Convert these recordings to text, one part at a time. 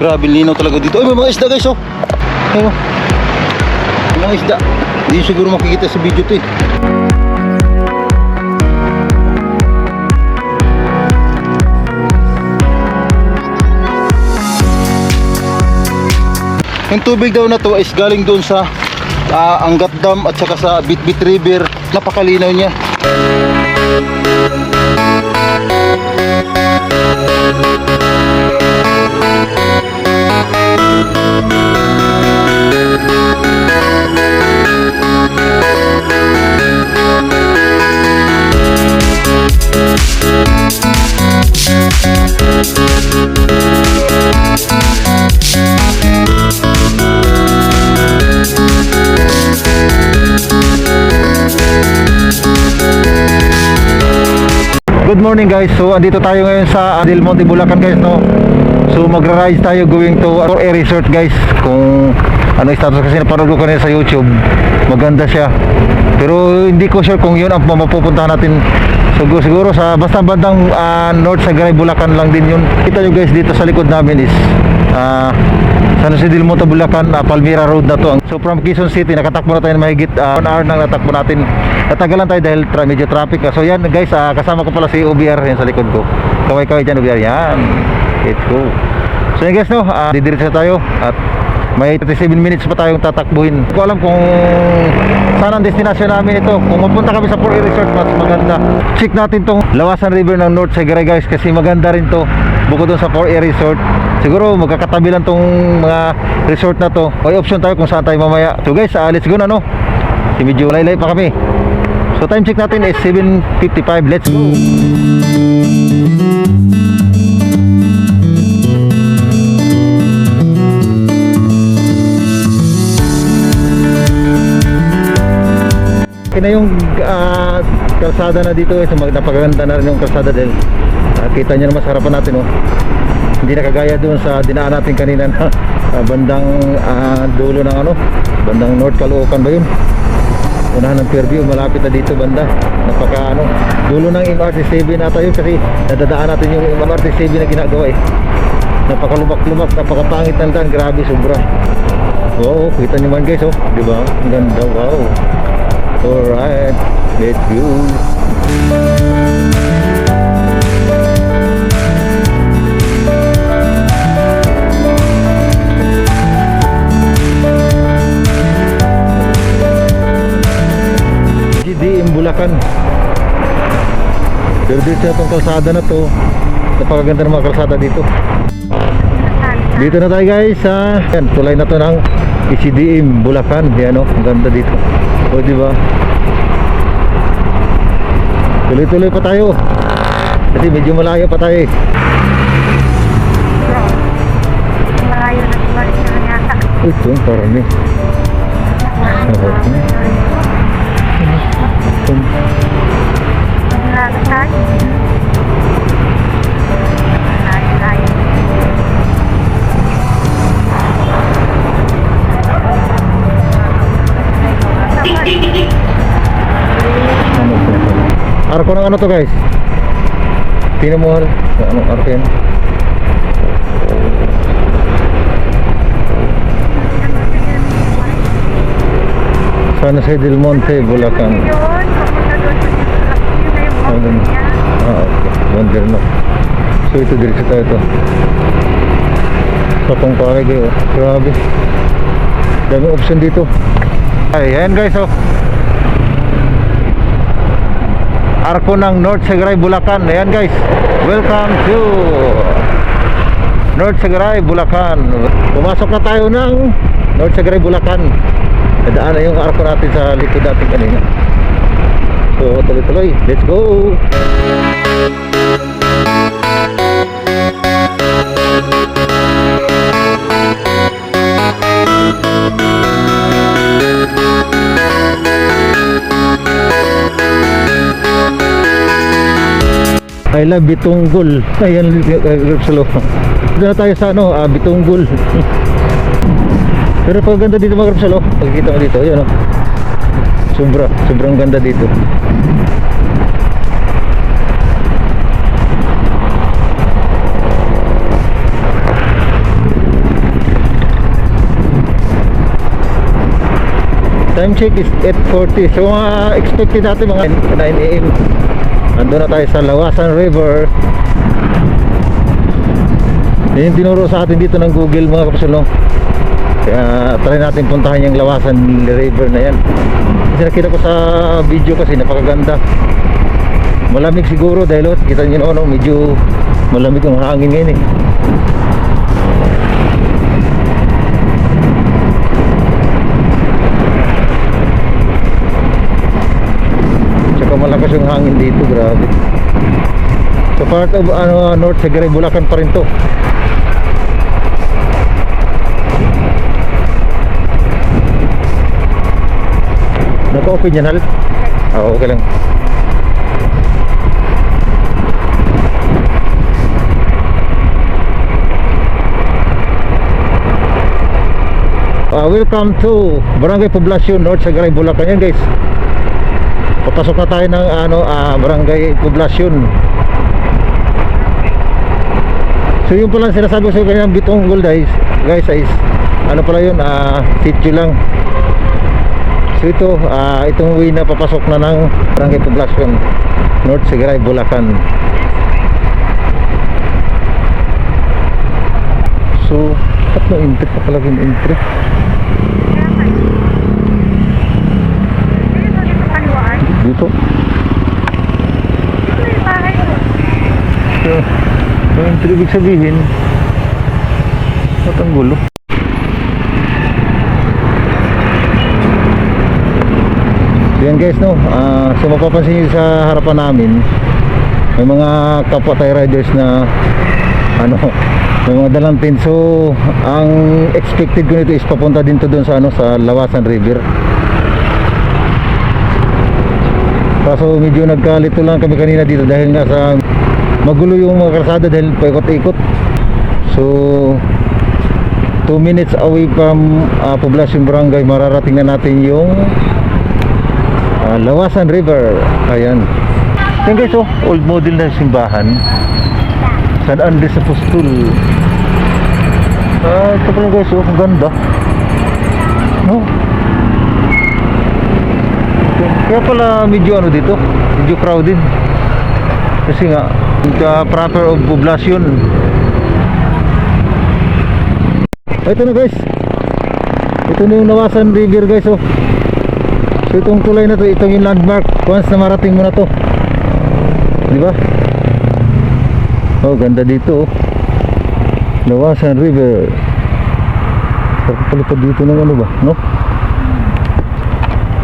Grabe linaw talaga dito. Ay, may mga isda guys oh. Ayun oh. Mga isda. Hindi siguro makikita sa video to eh. Yung tubig daw na to is galing doon sa ah, Angat Dam at saka sa Bitbit River. Napakalinaw niya. Good morning guys. So andito tayo ngayon sa Del Monte Bulacan guys no. So magra-ride tayo going to for a resort guys. Kung ano status kasi napanood ko kanina sa YouTube. Maganda siya. Pero hindi ko sure kung yun ang mapupuntahan natin. Siguro, siguro sa basta bandang ah, North Sagaray Bulacan lang din yun. Kita nyo guys dito sa likod namin is ah San Jose del Monte Bulacan, ah, Palmira Road na to. So from Quezon City, nakatakbo na tayo mahigit 1 hour nang natakbo natin. Natagalan tayo dahil tra- medyo traffic. ah. So yan guys, ah, kasama ko pala si OBR yan sa likod ko. Kaway-kaway dyan OBR. Yan. Let's go. So yan guys no, uh, didiretso tayo at may 37 minutes pa tayong tatakbuhin. Hindi ko alam kung saan ang destination namin ito. Kung mapunta kami sa Port Resort, mas maganda. Check natin tong Lawasan River ng North Sagaray guys kasi maganda rin to. Bukod doon sa Port Resort. Siguro magkakatabi lang tong mga resort na to. May option tayo kung saan tayo mamaya. So guys, ah, let's go na no. Si medyo laylay pa kami. So time check natin is 7.55. Let's go. Okay na yung ah, kalsada na dito eh. So, napakaganda na rin yung kalsada dahil ah, kita nyo naman sa harapan natin oh. Hindi na kagaya doon sa dinaan natin kanina na ah, bandang ah, dulo ng ano, bandang North Caloocan ba yun? Unahan ng Fairview, malapit na dito banda. Napaka ano, dulo ng MRT 7 ata yun kasi nadadaan natin yung MRT 7 na ginagawa eh. Napakalumak-lumak, napakapangit ng daan, grabe sobra. Oo, kita nyo man guys oh, di ba? Ang ganda, wow. Alright, let's go. Kalsada na to, napakaganda ng mga kalsada dito. Dito na tayo guys sa yan, tulay na to ng ECDM Bulacan. Yan o, ang ganda dito. O di ba? Tuloy-tuloy pa tayo. Kasi medyo malayo pa tayo eh. Malayo na si Marisa yata. Ito, parang eh. Malayo tayo. Ito? Arko ng ano to guys? Mo ano arko yan? San Jose del Monte, Bulacan. Sa yun na yung Ah. Wonder no. So ito diretso tayo ito. Sa pang pare kayo. Grabe. Dami option dito. Ay, ayan guys oh. Arko ng North Sagaray, Bulacan. Ayan guys. Welcome to North Sagaray, Bulacan. Pumasok na tayo ng North Sagaray, Bulacan. Nadaan na yung arko natin sa likod natin kanina. So, tuloy-tuloy. Let's go! I love Bitunggol. Ayan, Repsolo. Dito na tayo sa ano, ah, Bitunggol. Pero pag ganda dito mga Repsolo, makikita mo dito, ayan o. Sobra, sobrang ganda dito. Time check is 8.40 So mga expected natin mga 9am Ando na tayo sa Lawasan River. Yan yung tinuro sa atin dito ng Google mga kapsulong Kaya try natin puntahan yung Lawasan River na yan. Kasi nakita ko sa video kasi napakaganda. Malamig siguro dahil oh, kita nyo no, medyo malamig ang hangin ngayon eh part of ano, North Sagray, Bulacan pa rin to. Naka-open yan, Hal? Ah, okay lang. Ah, welcome to Barangay Poblacion North Sagray, Bulacan yan guys. Papasok na tayo ng ano, ah, Barangay Poblacion. So yung pala sinasabi ko sa kanyang Bitong Gold guys, guys is ano pala yun, ah, sitio lang. So ito, ah, itong way na papasok na ng Barangay Poblacion North Sagray, Bulacan. So, at no entry pa pala yung entry. Dito yung bahay ko. So, entry ibig sabihin, at ang gulo. So yan guys no, ah, so mapapansin nyo sa harapan namin, may mga kapwa riders na ano, may mga dalang tin. So, ang expected ko nito is papunta din to doon sa ano sa Lawasan River. Kaso medyo nagkalito lang kami kanina dito dahil nga sa magulo yung mga kalsada dahil paikot-ikot. So 2 minutes away from uh, Poblacion Barangay mararating na natin yung ah, Lawasan River. Ayan. Yan guys oh, old model na simbahan. San Andres Apostol. Ah, ito pala guys oh, ganda. No? Kaya pala medyo ano dito, medyo crowded. Kasi nga, the proper of poblacion. Ito na guys. Ito na yung Nawasan River guys oh. So itong tulay na to, ito yung landmark. Once na marating mo na to. Di ba? Oh, ganda dito oh. Nawasan River. Sarap pala pa dito ng ano ba, no?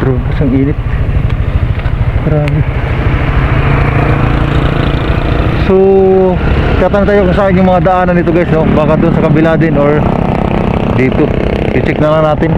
Grabe, kasang init. Grabe. So, tatanong tayo kung saan yung mga daanan nito guys, no? Baka doon sa kabila din or dito. I-check na lang natin.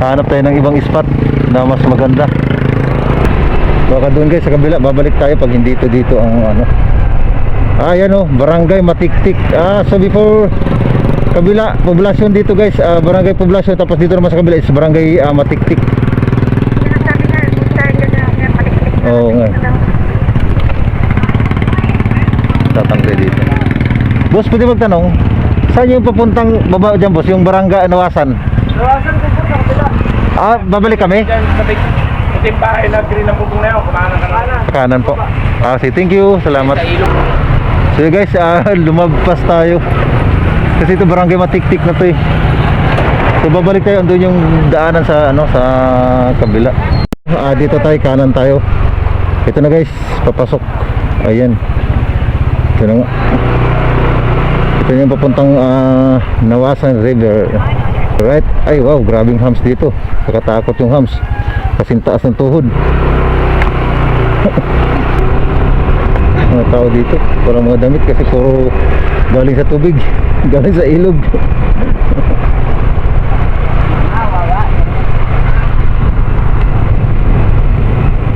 Hanap tayo ng ibang spot na mas maganda. Baka doon guys sa kabila, babalik tayo pag hindi ito dito ang ano. Ah, yan oh, Barangay Matiktik. Ah, so before kabila, poblasyon dito guys, ah, Barangay Poblasyon tapos dito naman sa kabila is Barangay ah, Matiktik. Oo nga. Tatanggal dito. Boss, pwede magtanong, saan yung papuntang baba dyan, boss? Yung barangay Anawasan? Nawasan ko po sa kapila. Ah, babalik kami? Diyan sa puting bahay na green ng bubong na yun. Kumanan ka na. Kanan po. Ah, sige, thank you. Salamat. Sa ilog. So guys, ah, lumabas tayo. Kasi ito barangay matiktik na to eh. So babalik tayo andun yung daanan sa ano sa kabila. Ah, dito tayo kanan tayo. Ito na guys, papasok. Ayan. Ito na nga. Ito yung papuntang ah, Nawasan River. Right? Ay wow, grabing hams dito. Nakatakot yung hams. Kasing taas ng tuhod. mga tao dito walang mga damit kasi puro galing sa tubig galing sa ilog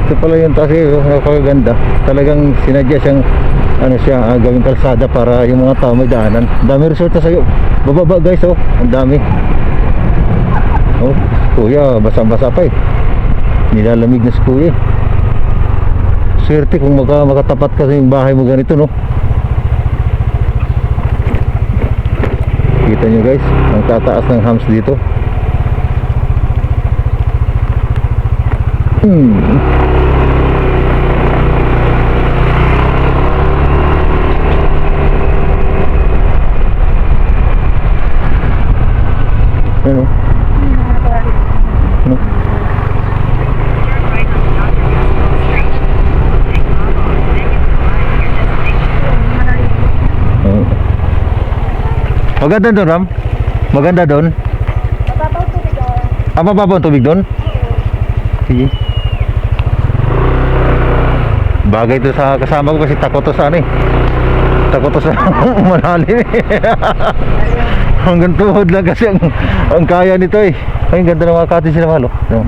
ito pala yung taas eh, napakaganda talagang sinadya siyang ano siya ah, gawing kalsada para yung mga tao may daanan. Dami resort na sa'yo. Bababa guys oh. Ang dami. Oh kuya basa basa pa eh. Nilalamig na si kuya eh. Swerte kung maka, makatapat ka sa yung bahay mo ganito no? Kita nyo guys ang tataas ng hams dito. Hmm. Ano? Ano? Oo. Maganda doon, Ram? Maganda doon? Ah, mababaw tubig doon? Sige. Bagay to sa kasama ko kasi takot to sa ano eh. Takot to sa malalim eh. Hanggang tuhod lang kasi ang, ang kaya nito eh. Ay, ganda ng mga cottage na mahal oh. No.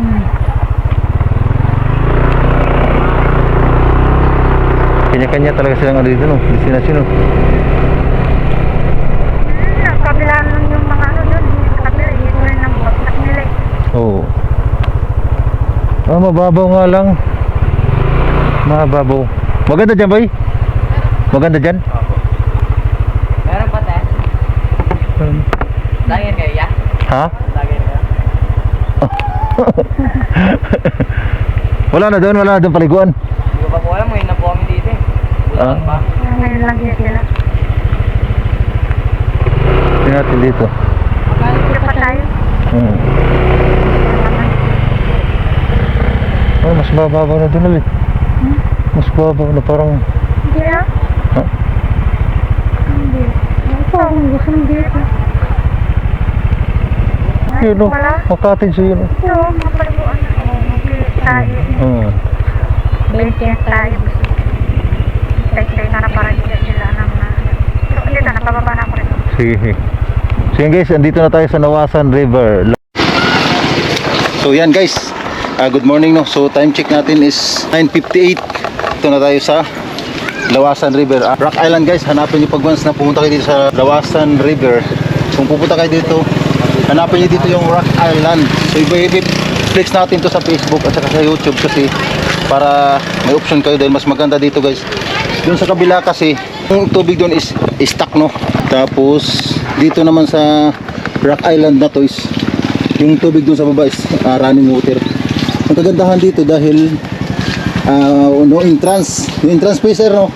Kanya-kanya talaga silang ano dito no, destinasyon no. Sa kabila nun yung mga ano doon, sa kabila, yun rin ang baknak nila eh. Oo. Ah, mababaw nga lang. Mababaw. Maganda dyan, boy? Maganda dyan? Meron pa te? Um, kayo ya? Ha? Lager kayo? Wala na doon, wala na doon paliguan. Hindi ko pa po alam, ngayon na po kami dito eh. Ah. Bulan pa. Ngayon lang din sila. Tingnan natin dito. Dito pa tayo. Hmm. Oh, mas bababaw na doon ulit. Mas babaw na parang... Hindi ah. Ha? Hindi. Ito, kung gusto mo dito. Ay, Yun o, ang cottage yun. oh. Ito, mapaliguan. Oo, mapili tayo. Hmm. Bente tayo. Tay-tay na na para hindi sila ng... So, dito, napababa na ako rin. Sige. So yan guys, andito na tayo sa Nawasan River. So yan guys, ah, good morning no. So time check natin is 9.58. Ito na tayo sa Lawasan River. Ah, Rock Island guys, hanapin niyo pag once na pumunta kayo dito sa Lawasan River. Kung pupunta kayo dito, hanapin niyo dito yung Rock Island. So i-flex natin to sa Facebook at saka sa YouTube kasi para may option kayo dahil mas maganda dito guys. Doon sa kabila kasi, yung tubig doon is, is stuck no. Tapos dito naman sa Rock Island na to is yung tubig doon sa baba is ah, running water. Ang kagandahan dito dahil ah, no entrance, yung entrance fee sir no.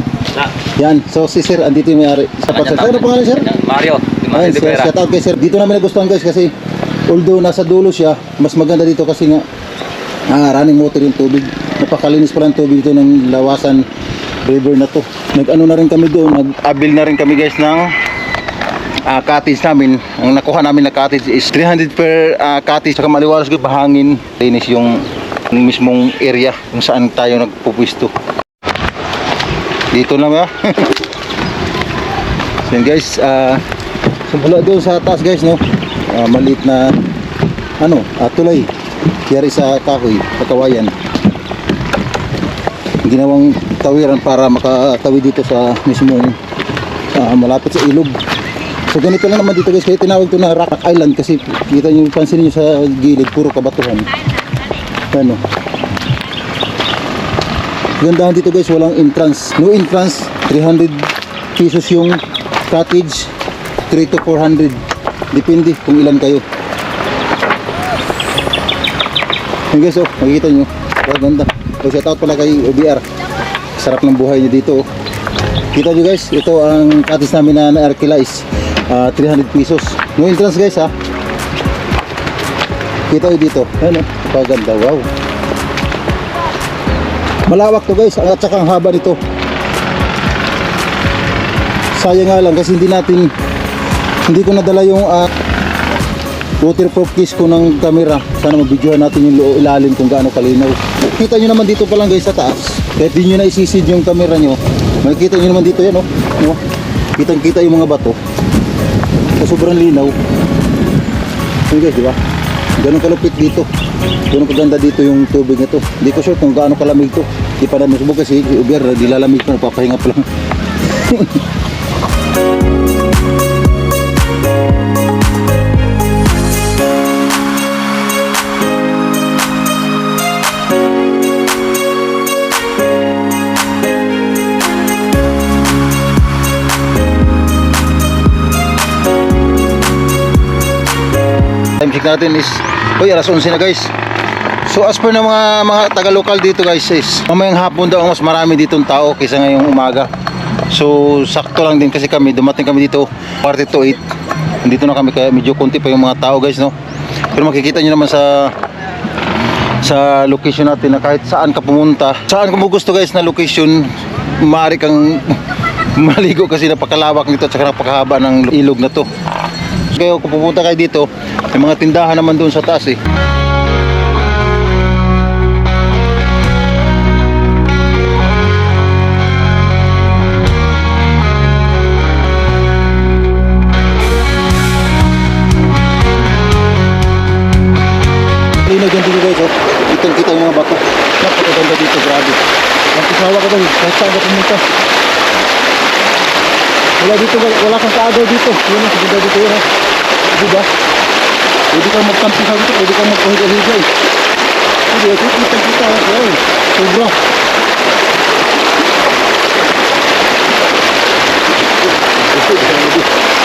Yan, so si sir andito yung may-ari. Sa Patsal. Ano pangalan sir? Mario, Ayun, sir, shout out kay sir. Dito namin nagustuhan guys kasi although nasa dulo siya, mas maganda dito kasi nga ah, running water yung tubig. Napakalinis pala ang tubig dito ng Lawasan River na to. Nag-ano na rin kami doon, nag-abil na rin kami guys ng ah, cottage namin. Ang nakuha namin na cottage is 300 per ah, cottage. Saka maliwalas ko bahangin. Linis yung, yung mismong area kung saan tayo nagpupwisto. Dito na ba? so yun guys, ah Sumula doon sa taas guys no. Ah, maliit na ano, ah, tulay. Yari sa kahoy, patawayan. Ginawang tawiran para makatawid dito sa mismong ah, malapit sa ilog. So ganito lang naman dito guys, kaya tinawag to na Rock Island kasi kita niyo pansin niyo sa gilid puro kabatuhan. Ano? Gandahan dito guys, walang entrance. No entrance, 300 pesos yung cottage, 3 to 400. Depende kung ilan kayo. Yung guys, oh, makikita nyo. Oh, ganda. So, shout out pala kay OBR. Sarap ng buhay nyo dito. Oh. Kita nyo guys, ito ang cottage namin na na-archilize. Ah, 300 pesos. No entrance guys ha. Kita nyo dito. Ano? Paganda. Wow. Malawak to guys. At saka ang haba nito. Sayang nga lang kasi hindi natin hindi ko nadala yung ah, waterproof case ko ng camera. Sana mabidyohan natin yung ilalim kung gaano kalinaw. Kita nyo naman dito pa lang guys sa taas. Kahit di nyo na isisid yung camera nyo. Makikita nyo naman dito yan oh. No? Kitang kita yung mga bato. So, sobrang linaw. Yun guys, di ba? Ganun kalupit dito. Ganun kaganda dito yung tubig nito. Hindi ko sure kung gaano kalamig to. Di pa namin subok kasi Uber, dilalamig ko, papahinga pa lang. natin is Uy, alas 11 na guys So as per ng mga mga taga-local dito guys is mamayang hapon daw mas marami ditong tao kaysa ngayong umaga. So sakto lang din kasi kami dumating kami dito quarter to 8. Nandito na kami kaya medyo konti pa yung mga tao guys no. Pero makikita nyo naman sa sa location natin na kahit saan ka pumunta, saan mo gusto guys na location, maaari kang maligo kasi napakalawak nito at saka napakahaba ng ilog na to. Kayo kung pupunta kayo dito, may mga tindahan naman doon sa taas eh. Linog yan dito guys, oh. Kitang kita yung mga bato. Napakaganda dito, grabe. Ang pisawa ka doon, kahit saan ka pumunta. Wala dito, wala, kang kaagaw dito. Yun ang sigunda dito yun, ha. juga. Jadi kalau makan pisang itu, jadi kalau makan hijau hijau. Jadi itu kita kita lah, sudah. Thank you.